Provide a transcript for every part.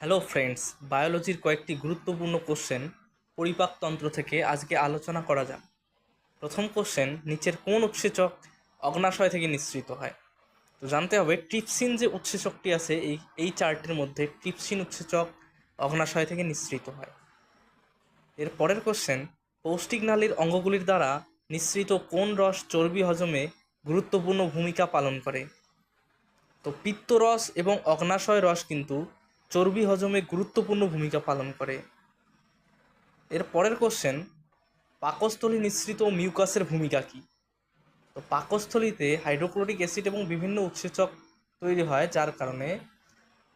Hello friends, বায়োলজির কয়েকটি গুরুত্বপূর্ণ question পরিপাকতন্ত্র থেকে আজকে আলোচনা করা যাক। প্রথম কোশ্চেন, নিচের কোন উৎসেচক অগ্নাশয় থেকে নিঃসৃত হয়? তো জানতে হবে, ট্রিপসিন যে উৎসেচকটি আছে, এই এই চারটির মধ্যে ট্রিপসিন উৎসেচক অগ্নাশয় থেকে নিঃসৃত হয়। এর পরের কোশ্চেন, পৌষ্টিক নালীর অঙ্গগুলির দ্বারা নিঃসৃত কোন রস চর্বি হজমে গুরুত্বপূর্ণ ভূমিকা পালন করে? তো পিত্তরস এবং অগ্নাশয় রস কিন্তু চর্বি হজমে গুরুত্বপূর্ণ ভূমিকা পালন করে। এর পরের কোশ্চেন পাকস্থলী নিঃসৃত মিউকাসের ভূমিকা কী? তো পাকস্থলীতে হাইড্রোক্লোরিক অ্যাসিড এবং বিভিন্ন উৎসেচক তৈরি হয়, যার কারণে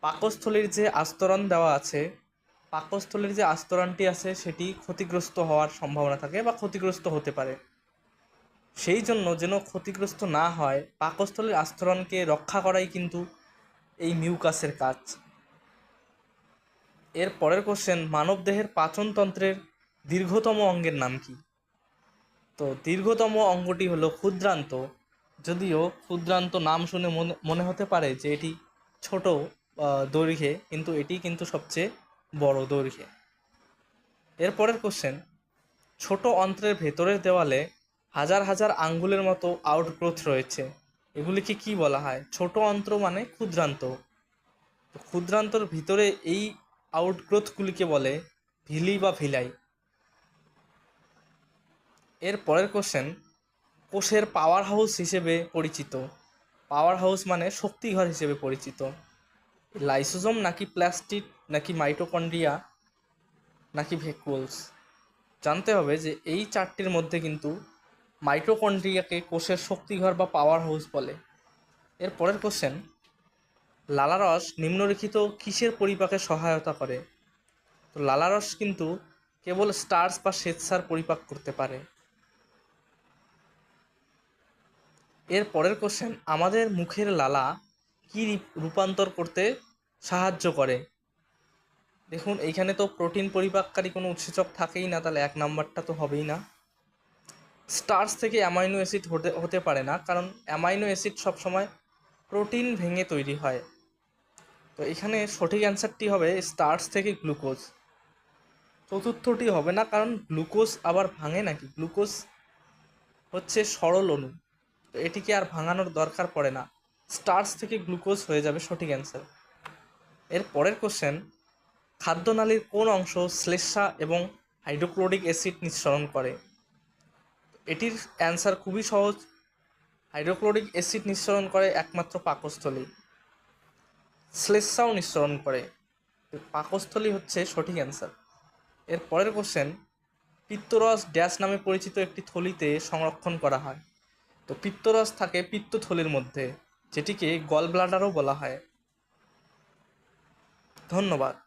পাকস্থলীর যে আস্তরণ দেওয়া আছে, পাকস্থলীর যে আস্তরণটি আছে, সেটি ক্ষতিগ্রস্ত হওয়ার সম্ভাবনা থাকে বা ক্ষতিগ্রস্ত হতে পারে। সেই জন্য যেন ক্ষতিগ্রস্ত না হয়, পাকস্থলীর আস্তরণকে রক্ষা করাই কিন্তু এই মিউকাসের কাজ। এর পরের কোশ্চেন মানবদেহের পাচনতন্ত্রের দীর্ঘতম অঙ্গের নাম কি? তো দীর্ঘতম অঙ্গটি হলো ক্ষুদ্রান্ত। যদিও ক্ষুদ্রান্ত নাম শুনে মনে হতে পারে যে এটি ছোট দৈর্ঘ্যে, কিন্তু এটি কিন্তু সবচেয়ে বড় দৈর্ঘ্যে। এর পরের কোশ্চেন ছোট অন্ত্রের ভেতরের দেওয়ালে হাজার হাজার আঙ্গুলের মতো আউটগ্রোথ রয়েছে। এগুলিকে কি বলা হয়? ছোট অন্ত্র মানে ক্ষুদ্রান্ত। ক্ষুদ্রান্তর ভিতরে এই আউটগ্রোথগুলিকে বলে ভিলি বা ভিলাই। এর পরের কোশ্চেন কোষের পাওয়ার হাউস হিসেবে পরিচিত। পাওয়ার হাউস মানে শক্তিঘর হিসেবে পরিচিত। লাইসোজোম নাকি প্লাস্টিক নাকি মাইটোকন্ড্রিয়া নাকি ভেকুলস জানতে হবে যে এই চারটির মধ্যে কিন্তু মাইটোকন্ড্রিয়াকে কোষের শক্তিঘর বা পাওয়ার হাউস বলে। এর পরের কোশ্চেন লালারস নিম্নলিখিত কিসের পরিপাকে সহায়তা করে? তো লালারস কিন্তু কেবল স্টার্স বা শ্বেতসার পরিপাক করতে পারে। এর পরের কোশ্চেন আমাদের মুখের লালা কি রূপান্তর করতে সাহায্য করে? দেখুন, এইখানে তো প্রোটিন পরিপাককারী কোনো উৎসেচক থাকেই না, তাহলে এক নাম্বারটা তো হবেই না। স্টার্চ থেকে অ্যামাইনো অ্যাসিড হতে হতে পারে না, কারণ অ্যামাইনো অ্যাসিড সবসময় প্রোটিন ভেঙে তৈরি হয়। তো এখানে সঠিক অ্যান্সারটি হবে স্টার্চ থেকে গ্লুকোজ চতুর্থটি হবে না, কারণ গ্লুকোজ আবার ভাঙে নাকি? গ্লুকোজ হচ্ছে সরল অণু। তো এটিকে আর ভাঙানোর দরকার পড়ে না। স্টার্চ থেকে গ্লুকোজ হয়ে যাবে সঠিক অ্যান্সার এর পরের কোশ্চেন খাদ্যনালীর কোন অংশ শ্লেষ্মা এবং হাইড্রোক্লোরিক অ্যাসিড নিঃসরণ করে? এটির অ্যান্সার খুবই সহজ। হাইড্রোক্লোরিক অ্যাসিড নিঃসরণ করে একমাত্র পাকস্থলী। শ্লেষ্মাও নিঃসরণ করে। পাকস্থলী হচ্ছে সঠিক অ্যান্সার। এর পরের কোশ্চেন, পিত্তরস ড্যাশ নামে পরিচিত একটি থলিতে সংরক্ষণ করা হয়। তো পিত্তরস থাকে পিত্তথলির মধ্যে, যেটিকে গল ব্লাডারও বলা হয়। ধন্যবাদ।